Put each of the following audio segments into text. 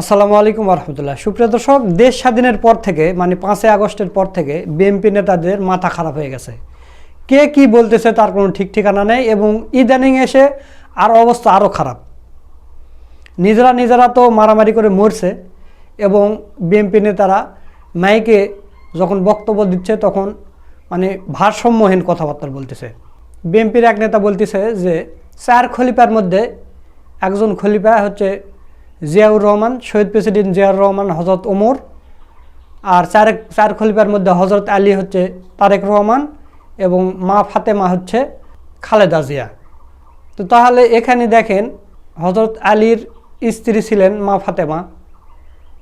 আসসালামু আলাইকুম রহমতুল্লাহ সুপ্রিয় দর্শক, দেশ স্বাধীনের পর থেকে মানে পাঁচই আগস্টের পর থেকে বিএনপি নেতাদের মাথা খারাপ হয়ে গেছে। কে কি বলতেছে তার কোনো ঠিক ঠিকানা নেই এবং ইদানিং এসে আর অবস্থা আরও খারাপ। নিজেরা নিজেরা তো মারামারি করে মরছে এবং বিএনপি নেতারা মাইকে যখন বক্তব্য দিচ্ছে তখন মানে ভারসাম্যহীন কথাবার্তা বলতেছে। বিএনপির এক নেতা বলতেছে যে, চার খলিফার মধ্যে একজন খলিফা হচ্ছে জিয়াউর রহমান, শহীদ প্রেসিডেন্ট জিয়াউর রহমান হজরত ওমর আর চার চার খলিফার মধ্যে হজরত আলী হচ্ছে তারেক রহমান এবং মা ফাতেমা হচ্ছে খালেদা জিয়া। তো তাহলে এখানে দেখেন হজরত আলীর স্ত্রী ছিলেন মা ফাতেমা।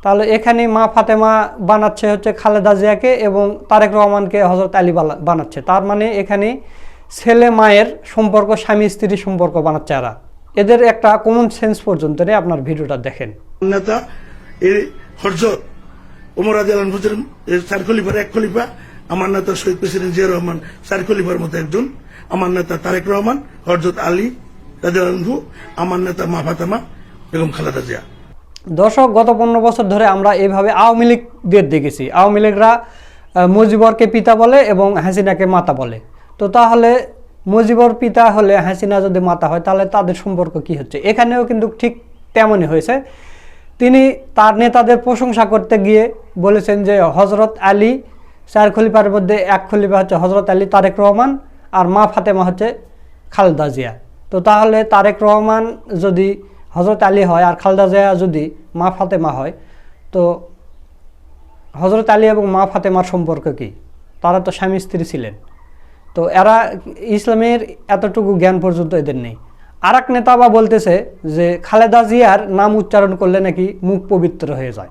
তাহলে এখানে মা ফাতেমা বানাচ্ছে হচ্ছে খালেদা জিয়াকে এবং তারেক রহমানকে হজরত আলী বানাচ্ছে। তার মানে এখানে ছেলে মায়ের সম্পর্ক স্বামী স্ত্রীর সম্পর্ক বানাচ্ছে এরা। এদের একটা কমন সেন্স পর্যন্ত আপনার ভিডিওটা দেখেন। নেতা এই হরজত ওমর আদিয়ালান হুজুর চার খলিফার এক খলিফা আমার নেতা শহীদ প্রেসিডেন্ট জিয়া রহমান চার খলিফার মতো একজন আমার নেতা তারেক রহমান হরজত আলী রাজু আমার নেতা মা ফাতেমা বেগম খালেদা জিয়া। দর্শক গত পনেরো বছর ধরে আমরা এইভাবে আওয়ামী লীগদের দেখেছি। আওয়ামী লীগরা মুজিবরকে পিতা বলে এবং হাসিনাকে মাতা বলে। তো তাহলে মুজিবর পিতা হলে হাসিনা যদি মাতা হয়, তাহলে তাদের সম্পর্ক কি হচ্ছে? এখানেও কিন্তু ঠিক তেমনই হয়েছে। তিনি তার নেতাদের প্রশংসা করতে গিয়ে বলেছেন যে হজরত আলী, চার খলিফার মধ্যে এক খলিফা হচ্ছে হজরত আলী তারেক রহমান আর মা ফাতেমা হচ্ছে খালেদা জিয়া। তো তাহলে তারেক রহমান যদি হজরত আলী হয় আর খালেদা জিয়া যদি মা ফাতেমা হয়, তো হজরত আলী এবং মা ফাতেমার সম্পর্ক কি? তারা তো স্বামী স্ত্রী ছিলেন। তো এরা ইসলামের এতটুকু জ্ঞান পর্যন্ত এদের নেই। আর এক নেতা বা বলতেছে যে, খালেদা জিয়ার নাম উচ্চারণ করলে নাকি মুখ পবিত্র হয়ে যায়।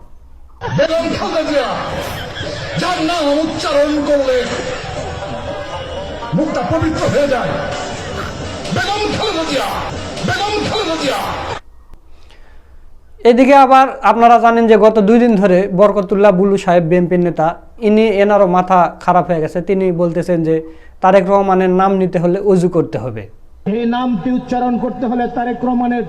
এদিকে আবার আপনারা জানেন যে গত দুই দিন ধরে বরকতুল্লাহ বুলু সাহেব বিএনপির নেতা, ইনি এনারও মাথা খারাপ হয়ে গেছে। তিনি বলতেছেন যে তারেক রহমানের নাম নিতে হলে উজু করতে হবে। এই নামটি উচ্চারণ করতে হলে তারেক রহমানের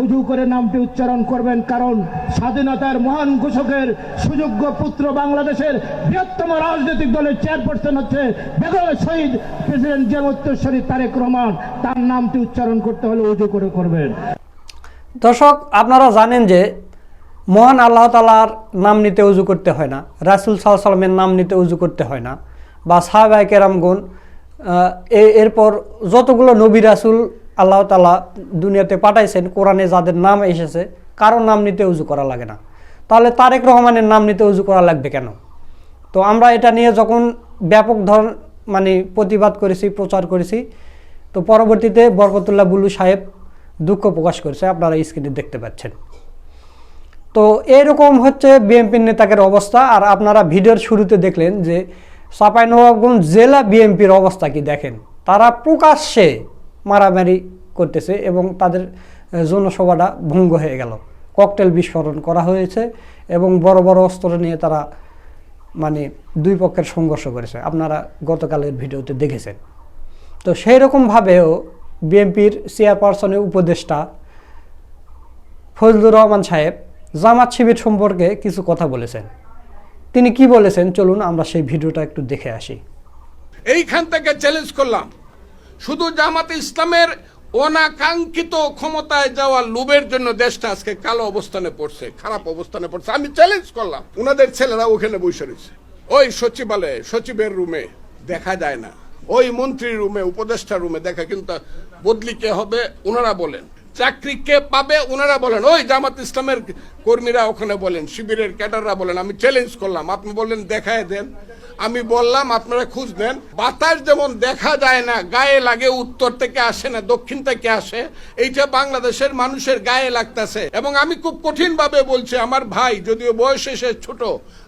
উজু করে নামটি উচ্চারণ করবেন, কারণ স্বাধীনতার মহান ঘোষকের সুযোগ্য পুত্র বাংলাদেশের বৃহত্তম রাজনৈতিক দলের চেয়ারপারসন হচ্ছে বেগম শহীদ প্রেসিডেন্ট জিয়ামুত্তরী তারেক রহমান। তার নামটি উচ্চারণ করতে হলে উজু করে করবেন। দর্শক, আপনারা জানেন যে মহান আল্লাহ তালার নাম নিতে উজু করতে হয় না, রাসুল সাল্লাহ সাল্লামের নাম নিতে উজু করতে হয় না, বা সাহাবাই কেরামগুন এরপর যতগুলো নবী রাসুল আল্লাহ তালা দুনিয়াতে পাঠাইছেন, কোরআনে যাদের নাম এসেছে কারোর নাম নিতে উজু করা লাগে না। তাহলে তারেক রহমানের নাম নিতে উজু করা লাগবে কেন? তো আমরা এটা নিয়ে যখন ব্যাপক ধর মানে প্রতিবাদ করেছি, প্রচার করেছি, তো পরবর্তীতে বরকতুল্লাহ বুলু সাহেব দুঃখ প্রকাশ করেছে, আপনারা স্ক্রিনে দেখতে পাচ্ছেন। তো এরকম হচ্ছে বিএনপির নেতাদের অবস্থা, আর আপনারা ভিডিওর শুরুতে দেখলেন যে চাঁপাইনবাবগঞ্জ জেলা বিএনপির অবস্থা কি দেখেন? তারা প্রকাশ্যে মারামারি করতেছে এবং তাদের জনসভাটা ভঙ্গ হয়ে গেল। ককটেল বিস্ফোরণ করা হয়েছে এবং বড় বড় অস্ত্র নিয়ে তারা মানে দুই পক্ষের সংঘর্ষ করেছে। আপনারা গতকালের ভিডিওতে দেখেছেন। তো সেই রকমভাবেও বিএনপির চেয়ারপারসনের উপদেষ্টা ফজলুর রহমান সাহেব জামাত শিবির সম্পর্কে কিছু কথা বলেছেন। তিনি কি বলেছেন? চলুন আমরা সেই ভিডিওটা একটু দেখে আসি। এইখান থেকে চ্যালেঞ্জ করলাম। শুধু জামাতে ইসলামের অনাকাঙ্ক্ষিত ক্ষমতায় যাওয়া লোভের জন্য দেশটা আজকে কালো অবস্থানে পড়ছে, খারাপ অবস্থানে পড়ছে। আমি চ্যালেঞ্জ করলাম। ওনাদের ছেলেরা ওখানে বসে রয়েছে। ওই সচিবালয়ে, সচিবের রুমে দেখা যায় না। ওই মন্ত্রীর রুমে উপদেষ্টা রুমে দেখা কিন্তু বদলি কে হবে ওনারা বলেন। চাকরি কে পাবে ওনারা বলেন। ওই জামাত ইসলামের কর্মীরা ওখানে বলেন, শিবিরের ক্যাডাররা বলেন, আমি চ্যালেঞ্জ করলাম। আপনি বললেন, দেখায় দেন। আমি বললাম, আপনারা খুঁজ নেন। বাতাস যেমন দেখা যায় না, গায়ে লাগে, উত্তর থেকে আসে না, দক্ষিণ থেকে আসে এইটা বাংলাদেশের মানুষের গায়ে লাগতেছে। এবং আমি খুব কঠিন ভাবে বলছি, আমার ভাই, যদিও বয়সে সে ছোট,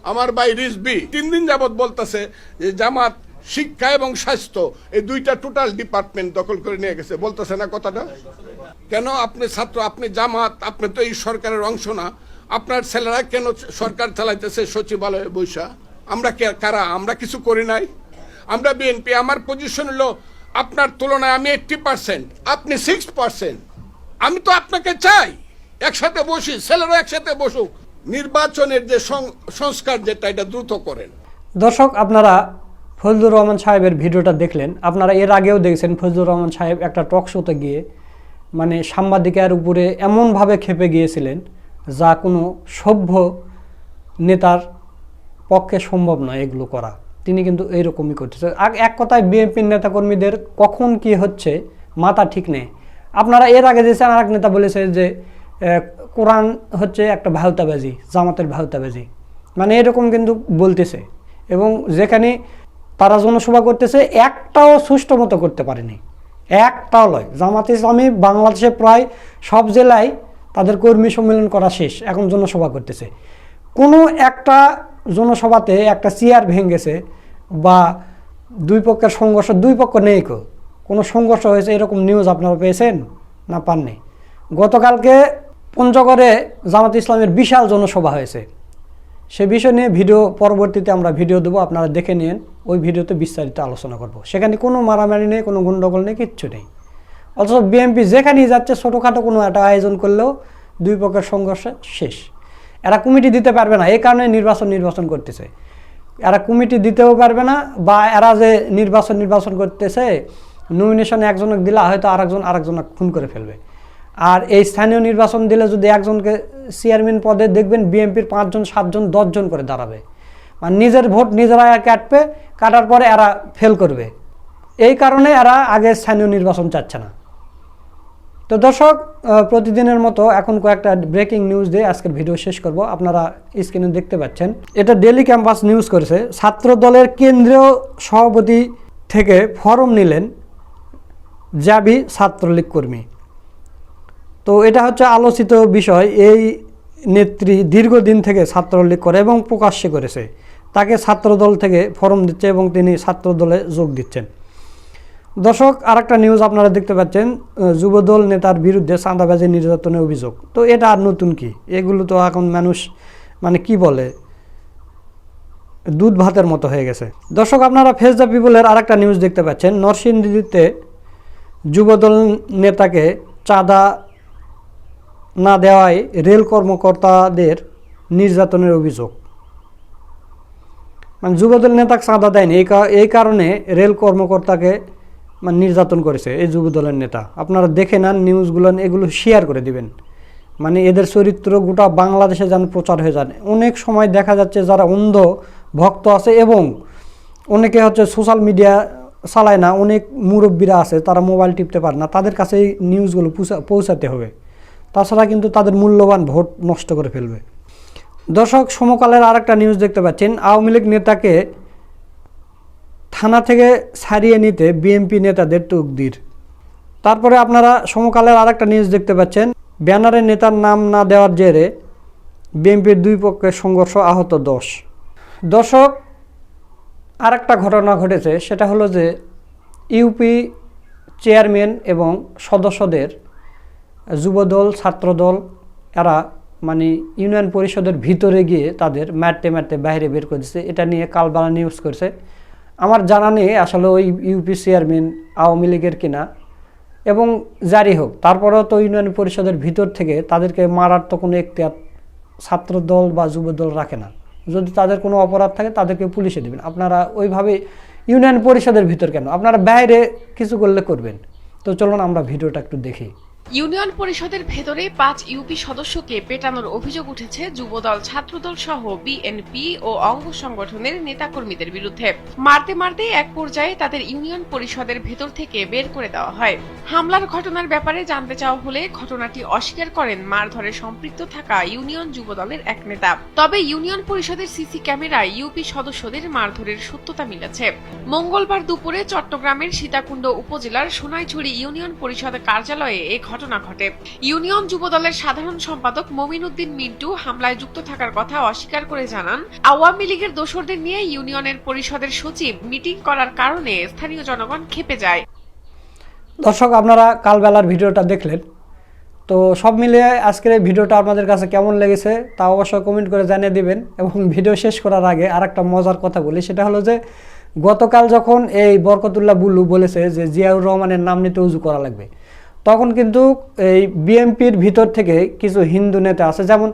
আমার ভাই রিজবি তিন দিন যাবত বলতেছে যে, জামাত শিক্ষা এবং স্বাস্থ্য, এই দুইটা টোটাল ডিপার্টমেন্ট দখল করে নিয়ে গেছে। বলতেছে না কথাটা? কেন আপনি ছাত্র? আপনি জামাত, আপনি তো এই সরকারের অংশ না। আপনার ছেলেরা কেন সরকার চালাইতেছে সচিবালয়ে বৈশা? আমরা কারা? আমরা কিছু করি নাই। আমরা বিএনপি আমার পজিশন হলো আপনার তুলনায় আমি এইটটি পার্সেন্ট আপনি সিক্স পার্সেন্ট আমি তো আপনাকে চাই, একসাথে বসি ছেলেরা একসাথে বসুক। নির্বাচনের যে সংস্কার যেটা, এটা দ্রুত করেন। দর্শক, আপনারা ফজলুর রহমান সাহেবের ভিডিওটা দেখলেন। আপনারা এর আগেও দেখছেন ফজলুর রহমান সাহেব একটা টক শোতে গিয়ে মানে সাংবাদিকের উপরে এমনভাবে খেপে গিয়েছিলেন যা কোনো সভ্য নেতার পক্ষে সম্ভব নয় এগুলো করা। তিনি কিন্তু এইরকমই করতেছে। এক কথায় বিএনপির নেতাকর্মীদের কখন কি হচ্ছে মাথা ঠিক নেই। আপনারা এর আগে যে আর এক নেতা বলেছে যে কোরআন হচ্ছে একটা ভাউতাবাজি জামাতের ভাউতাবাজি মানে এরকম কিন্তু বলতেছে। এবং যেখানে তারা জনসভা করতেছে, একটাও সুষ্ঠু মতো করতে পারেনি। একটাও লয়। জামাত ইসলামী বাংলাদেশে প্রায় সব জেলায় তাদের কর্মী সম্মেলন করা শেষ, এখন জনসভা করতেছে। কোনো একটা জনসভাতে একটা চেয়ার ভেঙেছে বা দুই পক্ষের সংঘর্ষ, দুই পক্ষ নেই কো। কোনো সংঘর্ষ হয়েছে, এরকম নিউজ আপনারা পেয়েছেন না পাননি। গতকালকে পঞ্চগড়ে জামাত ইসলামের বিশাল জনসভা হয়েছে। সে বিষয় নিয়ে ভিডিও পরবর্তীতে আমরা ভিডিও দেবো, আপনারা দেখে নিন। ওই ভিডিওতে বিস্তারিত আলোচনা করব। সেখানে কোনো মারামারি নেই, কোনো গণ্ডগোল নেই, কিচ্ছু নেই। অথচ বিএনপি যেখানেই যাচ্ছে, ছোটোখাটো কোনো একটা আয়োজন করলেও দুই পক্ষের সংঘর্ষ শেষ। এরা কমিটি দিতে পারবে না এই কারণে নির্বাচন নির্বাচন করতেছে। এরা কমিটি দিতেও পারবে না, বা এরা যে নির্বাচন নির্বাচন করতেছে নমিনেশন একজনক দিলে হয়তো আরেকজন আরেকজনকে খুন করে ফেলবে। আর এই স্থানীয় নির্বাচন দিলে যদি একজনকে চেয়ারম্যান পদে দেখবেন বিএনপির পাঁচজন, সাতজন, দশজন করে দাঁড়াবে। মানে নিজের ভোট নিজেরা কাটবে, কাটার পরে এরা ফেল করবে। এই কারণে এরা আগে স্থানীয় নির্বাচন চাচ্ছে না। তো দর্শক প্রতিদিনের মতো এখন কয়েকটা ব্রেকিং নিউজ দিয়ে আজকের ভিডিও শেষ করব। আপনারা স্ক্রিনে দেখতে পাচ্ছেন, এটা ডেলি ক্যাম্পাস নিউজ করেছে। ছাত্র দলের কেন্দ্রীয় সভাপতি থেকে ফরম নিলেন জাবি ছাত্রলীগ কর্মী। তো এটা হচ্ছে আলোচিত বিষয়। এই নেত্রী দীর্ঘদিন থেকে ছাত্রলীগ করে এবং প্রকাশ্যে করেছে। তাকে ছাত্রদল থেকে ফরম দিচ্ছে এবং তিনি ছাত্রদলে যোগ দিচ্ছেন। দর্শক, আরেকটা নিউজ আপনারা দেখতে পাচ্ছেন যুবদল নেতার বিরুদ্ধে চাঁদাবাজি নির্যাতনের অভিযোগ। তো এটা আর নতুন কি? এগুলো তো এখন মানুষ মানে কি বলে, দুধ ভাতের মতো হয়ে গেছে। দর্শক, আপনারা ফেস দ্য পিপলের আরেকটা নিউজ দেখতে পাচ্ছেন। নরসিংদীতে যুবদল নেতাকে চাঁদা না দেওয়ায় রেল কর্মকর্তাদের নির্যাতনের অভিযোগ। মানে যুবদল নেতাকে চাঁদা দেয়নি। এই এই কারণে রেল কর্মকর্তাকে মানে নির্যাতন করেছে এই যুবদলের নেতা। আপনারা দেখে নেন, নিউজগুলো, এগুলো শেয়ার করে দিবেন। মানে এদের চরিত্র গোটা বাংলাদেশে যেন প্রচার হয়ে যান অনেক সময় দেখা যাচ্ছে যারা অন্ধ ভক্ত আছে এবং অনেকে হচ্ছে সোশ্যাল মিডিয়া চালায় না, অনেক মুরব্বীরা আছে, তারা মোবাইল টিপতে পারে না। তাদের কাছে এই নিউজগুলো পৌঁছা- পৌঁছাতে হবে। তাছাড়া কিন্তু তাদের মূল্যবান ভোট নষ্ট করে ফেলবে। দর্শক, সমকালের আরেকটা নিউজ দেখতে পাচ্ছেন। আওয়ামী লীগ নেতাকে থানা থেকে ছাড়িয়ে নিতে বিএনপি নেতাদের তকদির তারপরে আপনারা সমকালের আরেকটা নিউজ দেখতে পাচ্ছেন। ব্যানারে নেতার নাম না দেওয়ার জেরে বিএনপির দুই পক্ষের সংঘর্ষ আহত দশ। দর্শক, আরেকটা ঘটনা ঘটেছে। সেটা হলো যে ইউপি চেয়ারম্যান এবং সদস্যদের যুবদল, ছাত্রদল, এরা মানে ইউনিয়ন পরিষদের ভিতরে গিয়ে তাদের মারতে মারতে বাইরে বের করে দিচ্ছে এটা নিয়ে কালবালা নিউজ করছে। আমার জানা নেই আসলে ওই ইউপি চেয়ারম্যান আওয়ামী লীগের কিনা। এবং জারি হোক, তারপরেও তো ইউনিয়ন পরিষদের ভিতর থেকে তাদেরকে মারার তো কোনো এখতিয়ার ছাত্রদল বা যুবদল রাখে না। যদি তাদের কোনো অপরাধ থাকে, তাদেরকে পুলিশে দেবেন। আপনারা ওইভাবে ইউনিয়ন পরিষদের ভিতর কেন? আপনারা বাইরে কিছু করলে করবেন। তো চলুন আমরা ভিডিওটা একটু দেখি। ইউনিয়ন পরিষদের ভেতরে পাঁচ ইউপি সদস্যকে পেটানোর অভিযোগ উঠেছে যুবদল, ছাত্রদল সহ বিএনপি ও অঙ্গ সংগঠনের নেতাকর্মীদের বিরুদ্ধে। মারতে মারতে এক পর্যায়ে তাদের ইউনিয়ন পরিষদের ভেতর থেকে বের করে দেওয়া হয়। হামলার ঘটনার ব্যাপারে জানতে চাওয়া হলে ঘটনাটি অস্বীকার করেন মারধরে সম্পৃক্ত থাকা ইউনিয়ন যুবদলের এক নেতা। তবে ইউনিয়ন পরিষদের সিসি ক্যামেরায় ইউপি সদস্যদের মারধরের সত্যতা মিলেছে। মঙ্গলবার দুপুরে চট্টগ্রামের সীতাকুণ্ড উপজেলার সোনাইছড়ি ইউনিয়ন পরিষদ কার্যালয়ে এ ঘটে। ইউনিয়ন যুবদলের সাধারণ সম্পাদক মমিন উদ্দিন মিন্টু হামলায় যুক্ত থাকার কথা অস্বীকার করে জানান, আওয়ামী লীগের দোসরদের নিয়ে ইউনিয়নের পরিষদের সচিব মিটিং করার কারণে স্থানীয় জনগণ খেপে যায়। দর্শক, আপনারা কালবেলার ভিডিওটা দেখলেন। তো সব মিলিয়ে আজকের এই ভিডিওটা আপনাদের কাছে কেমন লেগেছে তা অবশ্যই কমেন্ট করে জানিয়ে দিবেন এবং ভিডিও শেষ করার আগে আর একটা মজার কথা বলি, সেটা হলো যে গতকাল যখন এই বরকতুল্লাহ বুল্লু বলেছে যে জিয়াউর রহমানের নাম নিতে উজু করা লাগবে তখন কিন্তু এই বিএনপির ভিতর থেকে কিছু হিন্দু নেতা আছে, যেমন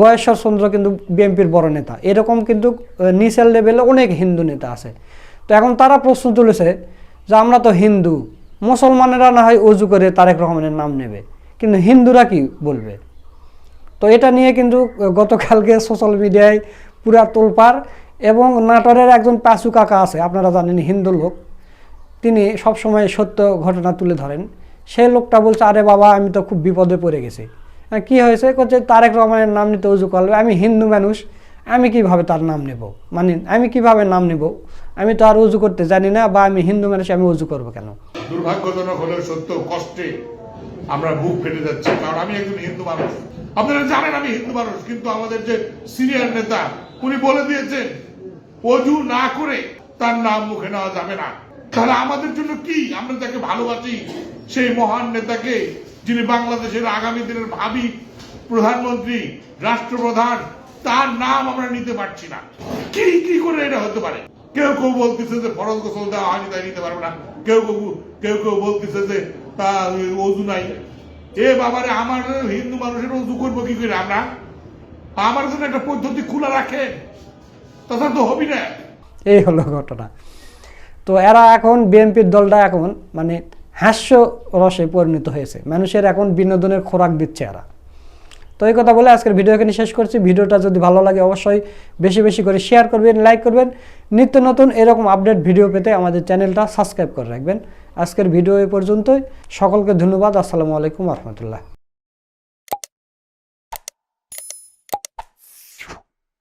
গয়েশ্বর চন্দ্র কিন্তু বিএনপির বড় নেতা। এরকম কিন্তু নিচের লেভেলে অনেক হিন্দু নেতা আছে। তো এখন তারা প্রশ্ন তুলেছে যে আমরা তো হিন্দু, মুসলমানেরা না হয় অজু করে তারেক রহমানের নাম নেবে, কিন্তু হিন্দুরা কি বলবে? তো এটা নিয়ে কিন্তু গতকালকে সোশ্যাল মিডিয়ায় পুরা তোলপাড় এবং নাটোরের একজন পাঁচু কাকা আছে, আপনারা জানেন হিন্দু লোক, তিনি সবসময় সত্য ঘটনা তুলে ধরেন। সেই লোকটা বলছে, আরে বাবা, আমি তো খুব বিপদে পড়ে গেছি। কি হয়েছে? করছে তারেক রহমানের নাম নিতে উজু করবে আমি হিন্দু মানুষ, আমি কীভাবে তার নাম নেব? মানে আমি কীভাবে নাম নেব? আমি তো আর উজু করতে জানি না, বা আমি হিন্দু মানুষ, আমি উজু করব কেন? দুর্ভাগ্যজনক হলেও সত্য, কষ্টে আমরা বুক ফেটে যাচ্ছি, কারণ আমি একজন হিন্দু মানুষ। আপনারা জানেন আমি হিন্দু মানুষ, কিন্তু আমাদের যে সিনিয়র নেতা, উনি বলে দিয়েছেন অজু না করে তার নাম মুখে নেওয়া যাবে না। তাহলে আমাদের জন্য কি? আমরা যাকে ভালোবাসি সেই মহান নেতাকে, যিনি বাংলাদেশের আগামী দিনের ভাবি, প্রধানমন্ত্রী, রাষ্ট্রপ্রধান, তার নাম আমরা নিতে পারছি না। কি কি করে এটা হতে পারে? কেউ কেউ বলতেছে যে ফরজ গোসল দেওয়া হয়নি, তাই নিতে পারবে না। কেউ কেউ কেউ কেউ বলতেছে যে, তা অজু নাই। এ বাবারে, আমার হিন্দু মানুষের অজু করব কি করে আমরা? আমার জন্য একটা পদ্ধতি খোলা রাখেন। তথা তো হবি না। এই হলো ঘটনা। তো এরা এখন বিএনপির দলটা এখন মানে হাস্য রসে পরিণত হয়েছে। মানুষের এখন বিনোদনের খোরাক দিচ্ছে এরা। তো এই কথা বলে আজকের ভিডিও এখানে শেষ করছি। ভিডিওটা যদি ভালো লাগে অবশ্যই বেশি বেশি করে শেয়ার করবেন লাইক করবেন। নিত্য নতুন এরকম আপডেট ভিডিও পেতে আমাদের চ্যানেলটা সাবস্ক্রাইব করে রাখবেন। আজকের ভিডিও এ পর্যন্তই। সকলকে ধন্যবাদ। আসসালামু আলাইকুম রহমতুল্লাহ।